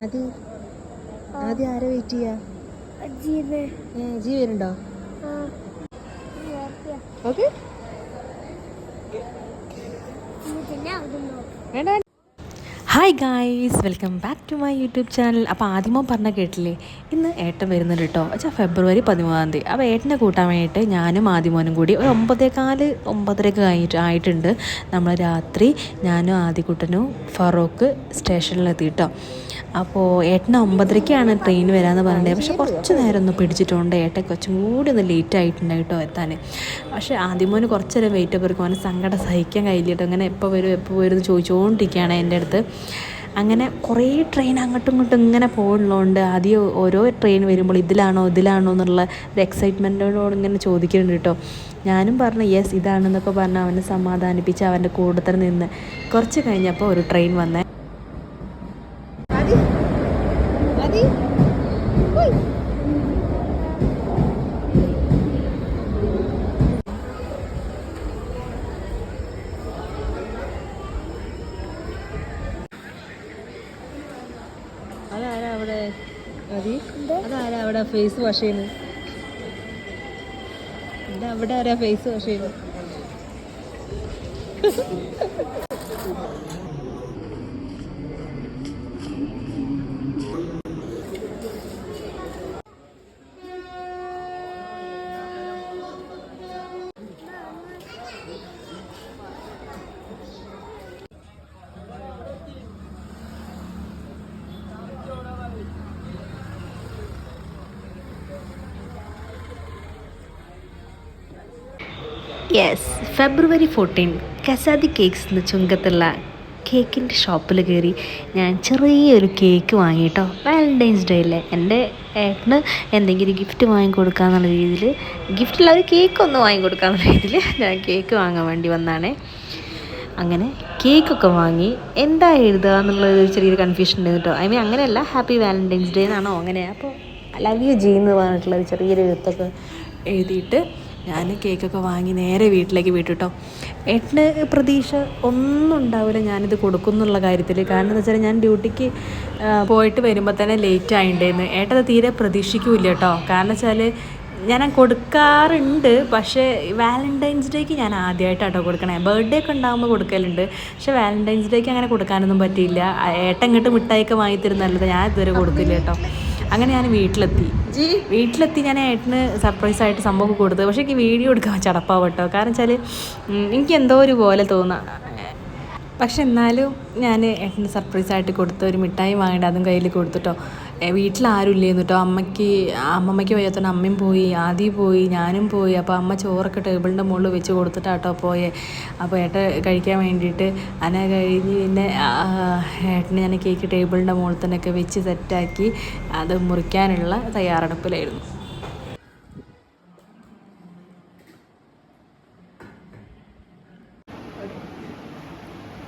അത് ആദ്യം ആരെ വെയിറ്റ് ചെയ്യാ? ജി വരുന്നുണ്ടോ? ഓക്കെ വേണ്ട. Hi guys welcome back to my YouTube channel അപ്പോൾ ആദ്യമോ പറഞ്ഞ കേട്ടില്ലേ? ഇന്ന് ഏട്ടൻ വരുന്നുണ്ട് കേട്ടോ വെച്ചാൽ ഫെബ്രുവരി പതിമൂന്നാം തീയതി. അപ്പോൾ ഏട്ടനെ കൂട്ടാൻ വേണ്ടിയിട്ട് ഞാനും ആദിമോനും കൂടി ഒരു ഒമ്പതേകാൽ ഒമ്പതരക്ക് കഴിഞ്ഞിട്ട് ആയിട്ടുണ്ട്. നമ്മൾ രാത്രി ഞാനും ആദ്യക്കുട്ടനും ഫറൂഖ് സ്റ്റേഷനിലെത്തി കേട്ടോ അപ്പോൾ ഏട്ടന് ഒമ്പതരയ്ക്കാണ് ട്രെയിൻ വരാമെന്ന് പറഞ്ഞത് പക്ഷേ കുറച്ച് നേരം ഒന്ന് പിടിച്ചിട്ടുണ്ട്. ഏട്ടൻ കുറച്ചും കൂടി ഒന്ന് ലേറ്റ് ആയിട്ടുണ്ട് കേട്ടോ എത്താൻ. പക്ഷേ ആദ്യമോന് കുറച്ചേരം വെയിറ്റ് അവർക്ക് അവന് സങ്കടം സഹിക്കാൻ കഴിയില്ല കേട്ടോ അങ്ങനെ എപ്പോൾ വരും എപ്പോൾ വരും എന്ന് ചോദിച്ചുകൊണ്ടിരിക്കുകയാണ് എന്റെ അടുത്ത്. അങ്ങനെ കുറേ ട്രെയിൻ അങ്ങോട്ടും ഇങ്ങോട്ടും ഇങ്ങനെ പോകുന്നുള്ളതുകൊണ്ട് ആദ്യം ഓരോ ട്രെയിൻ വരുമ്പോൾ ഇതിലാണോ ഇതിലാണോ എന്നുള്ള ഒരു എക്സൈറ്റ്മെന്റോട് ഇങ്ങനെ ചോദിക്കുന്നുണ്ട് കേട്ടോ. ഞാനും പറഞ്ഞു യെസ് ഇതാണെന്നൊക്കെ പറഞ്ഞ് അവനെ സമാധാനിപ്പിച്ച് അവന്റെ കൂട്ടത്തിൽ നിന്ന്. കുറച്ച് കഴിഞ്ഞപ്പോൾ ഒരു ട്രെയിൻ വന്നേ. അതാരാ അവിടെ? മതി അതാരാ അവിടെ ഫേസ് വാഷ് ചെയ്യുന്നത് അവിടെ ആരാ ഫേസ് വാഷ് ചെയ്യുന്നത് യെസ് ഫെബ്രുവരി ഫോർട്ടീൻ കസാദി കേക്ക്സ് എന്ന ചുങ്കത്തുള്ള കേക്കിന്റെ ഷോപ്പിൽ കയറി ഞാൻ ചെറിയൊരു കേക്ക് വാങ്ങി വാങ്ങിയിട്ടോ വാലന്റൈൻസ് ഡേ അല്ലേ എന്റെ ഏട്ടന് എന്തെങ്കിലും ഗിഫ്റ്റ് വാങ്ങിക്കൊടുക്കാന്നുള്ള രീതിയിൽ ഗിഫ്റ്റില്ല ഒരു കേക്ക് ഒന്ന് വാങ്ങിക്കൊടുക്കാന്നുള്ള രീതിയിൽ ഞാൻ കേക്ക് വാങ്ങാൻ വേണ്ടി വന്നാണേ. അങ്ങനെ കേക്കൊക്കെ വാങ്ങി എന്താ എഴുതുക എന്നുള്ളൊരു ചെറിയൊരു കൺഫ്യൂഷൻ ഉണ്ട് കേട്ടോ. ഐ മീൻ അങ്ങനെയല്ല ഹാപ്പി വാലന്റൈൻസ് ഡേ എന്നാണോ അങ്ങനെ അപ്പോൾ ലവ് യു ജി എന്ന് പറഞ്ഞിട്ടുള്ള ചെറിയൊരു എഴുത്തൊക്കെ എഴുതിയിട്ട് ഞാൻ കേക്കൊക്കെ വാങ്ങി നേരെ വീട്ടിലേക്ക് വീട്ടിട്ടോ. ഏട്ടന് പ്രതീക്ഷ ഒന്നും ഉണ്ടാവില്ല ഞാനിത് കൊടുക്കും എന്നുള്ള കാര്യത്തിൽ കാരണം എന്താ വെച്ചാൽ ഞാൻ ഡ്യൂട്ടിക്ക് പോയിട്ട് വരുമ്പോൾ തന്നെ ലേറ്റ് ആയിണ്ടായിരുന്നു ഏട്ടത് തീരെ പ്രതീക്ഷിക്കൂല കേട്ടോ കാരണം വെച്ചാൽ ഞാൻ കൊടുക്കാറുണ്ട്. പക്ഷേ വാലന്റൈൻസ് ഡേക്ക് ഞാൻ ആദ്യമായിട്ടാട്ടോ കൊടുക്കണേ. ബർത്ത്ഡേ ഒക്കെ ഉണ്ടാകുമ്പോൾ കൊടുക്കലുണ്ട്. പക്ഷേ വാലന്റൈൻസ് ഡേക്ക് അങ്ങനെ കൊടുക്കാനൊന്നും പറ്റിയില്ല. ഏട്ടൻ ഇങ്ങോട്ട് മിഠായിയൊക്കെ വാങ്ങി തരുന്നല്ലത് ഞാൻ ഇതുവരെ കൊടുക്കില്ല കേട്ടോ അങ്ങനെ ഞാൻ വീട്ടിലെത്തി. വീട്ടിലെത്തി ഞാൻ ഏട്ടന് സർപ്രൈസ് ആയിട്ട് സംഭവം കൊടുത്തത്. പക്ഷേ എനിക്ക് വീഡിയോ എടുക്കാൻ ചടപ്പാവട്ടോ. കാരണം വെച്ചാൽ എനിക്ക് എന്തോ ഒരു പോലെ തോന്നാം. പക്ഷെ എന്നാലും ഞാൻ ഏട്ടന് സർപ്രൈസ് ആയിട്ട് കൊടുത്ത ഒരു മിഠായി വാങ്ങിയിട്ട് അതും കയ്യിൽ കൊടുത്തിട്ടോ. ഇല്ലേന്ന് കേട്ടോ അമ്മയ്ക്ക് അമ്മമ്മയ്ക്ക് വയ്യാത്തോണ്ട് അമ്മയും പോയി ആദി പോയി ഞാനും പോയി. അപ്പോൾ അമ്മ ചോറൊക്കെ ടേബിളിന്റെ മുകളിൽ വെച്ച് കൊടുത്തിട്ടാട്ടോ പോയേ. അപ്പോൾ ഏട്ട കഴിക്കാൻ വേണ്ടിയിട്ട് അന കഴിഞ്ഞ് പിന്നെ ഏട്ടന് ഞാൻ കേക്ക് ടേബിളിന്റെ മുകളിൽ തന്നെയൊക്കെ വെച്ച് സെറ്റാക്കി അത് മുറിക്കാനുള്ള തയ്യാറെടുപ്പിലായിരുന്നു.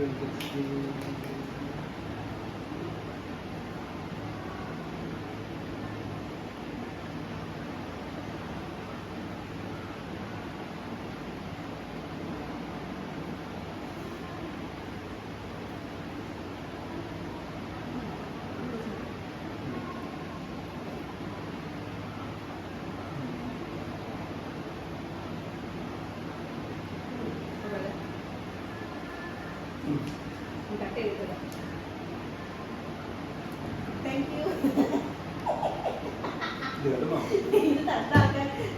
will be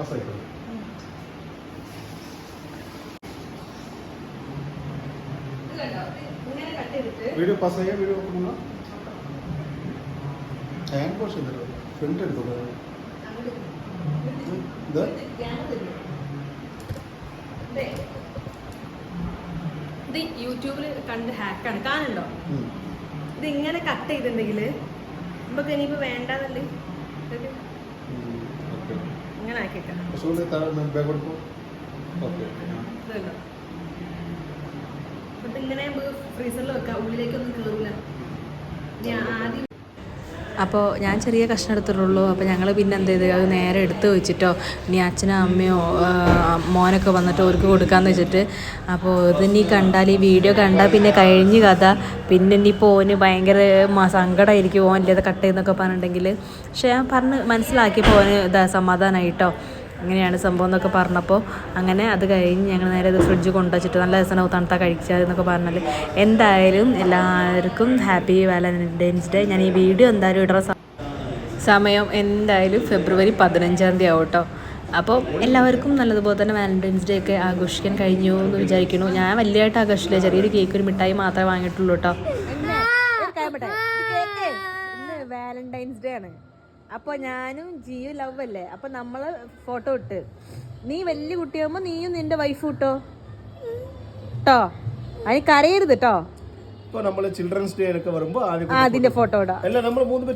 പറയാം. വീഡിയോ പാസ്സായ വീഡിയോ നോക്കുമ്പോൾ ഹാൻഡ് വാഷ് ചെയ്തല്ലോ പ്രിന്റ് എടുത്തോളൂ. ഇത്? ഇത് യൂട്യൂബിൽ കണ്ട് ഹാക്കാണ് കാണുന്നുണ്ടോ? കാണണ്ടോ ഇത് ഇങ്ങനെ കട്ട് ചെയ്തിട്ടുണ്ടെങ്കിൽ നമുക്ക് ഇനിയിപ്പോൾ വേണ്ടാന്നല്ലേ എന്നിട്ട് ഇങ്ങനെ ഫ്രീസറിൽ വെക്കാം. ഉള്ളിലേക്കൊന്നും കയറില്ല ഞാൻ ആദ്യം അപ്പോൾ ഞാൻ ചെറിയ കഷ്ണം എടുത്തിട്ടുള്ളൂ. അപ്പോൾ ഞങ്ങൾ പിന്നെ എന്ത് ചെയ്ത്? അത് നേരെ എടുത്ത് വെച്ചിട്ടോ. ഇനി അച്ഛനോ അമ്മയോ മോനൊക്കെ വന്നിട്ട് അവർക്ക് കൊടുക്കാമെന്ന് വെച്ചിട്ട്. അപ്പോൾ ഇത് ഇതിനി കണ്ടാൽ ഈ വീഡിയോ കണ്ടാൽ പിന്നെ കഴിഞ്ഞ് കഥ. പിന്നെ ഇനിയിപ്പോൾ ഓന് ഭയങ്കര സങ്കടമായിരിക്കും ഓൻ ഇല്ലാതെ കട്ട് ചെയ്യുന്നൊക്കെ പറഞ്ഞിട്ടുണ്ടെങ്കിൽ പക്ഷേ ഞാൻ പറഞ്ഞ് മനസ്സിലാക്കിയപ്പോൾ ഓന് ഇതാ സമാധാനമായിട്ടോ അങ്ങനെയാണ് സംഭവം എന്നൊക്കെ പറഞ്ഞപ്പോൾ അങ്ങനെ അത് കഴിഞ്ഞ് ഞങ്ങൾ നേരെ ഇത് ഫ്രിഡ്ജ് കൊണ്ടുവച്ചിട്ട് നല്ല രസമാണ് തണുത്ത കഴിച്ചാൽ എന്നൊക്കെ പറഞ്ഞാൽ എന്തായാലും എല്ലാവർക്കും ഹാപ്പി വാലന്റൈൻസ് ഡേ ഞാൻ ഈ വീഡിയോ എന്തായാലും ഇടുന്ന സമയം എന്തായാലും ഫെബ്രുവരി പതിനഞ്ചാം തീയതി ആവട്ടോ അപ്പോൾ എല്ലാവർക്കും നല്ലതുപോലെ തന്നെ വാലന്റൈൻസ് ഡേ ഒക്കെ ആഘോഷിക്കാൻ കഴിഞ്ഞു എന്ന് വിചാരിക്കുന്നു. ഞാൻ വലിയതായിട്ട് ആഘോഷിച്ചില്ല. ചെറിയൊരു കേക്ക് ഒരു മിഠായി മാത്രമേ വാങ്ങിയിട്ടുള്ളൂ കേട്ടോ വാലന്റൈൻസ് ഡേ ആണ്. അപ്പൊ ഞാനും ജിയു ലവ് അല്ലേ? അപ്പൊ നമ്മൾ ഫോട്ടോ ഇട്ട്. നീ വലിയ കുട്ടിയാകുമ്പോ നീയും നിന്റെ വൈഫ് ഇട്ടോ? ട്ടോ. അതിന് കരയരുത് കേട്ടോ ഇപ്പോൾ നമ്മൾ ചിൽഡ്രൻസ് ഡേ ഒക്കെ വരുമ്പോൾ അതിന്റെ ഫോട്ടോ ഇടാം. അല്ല നമ്മൾ മൂന്ന്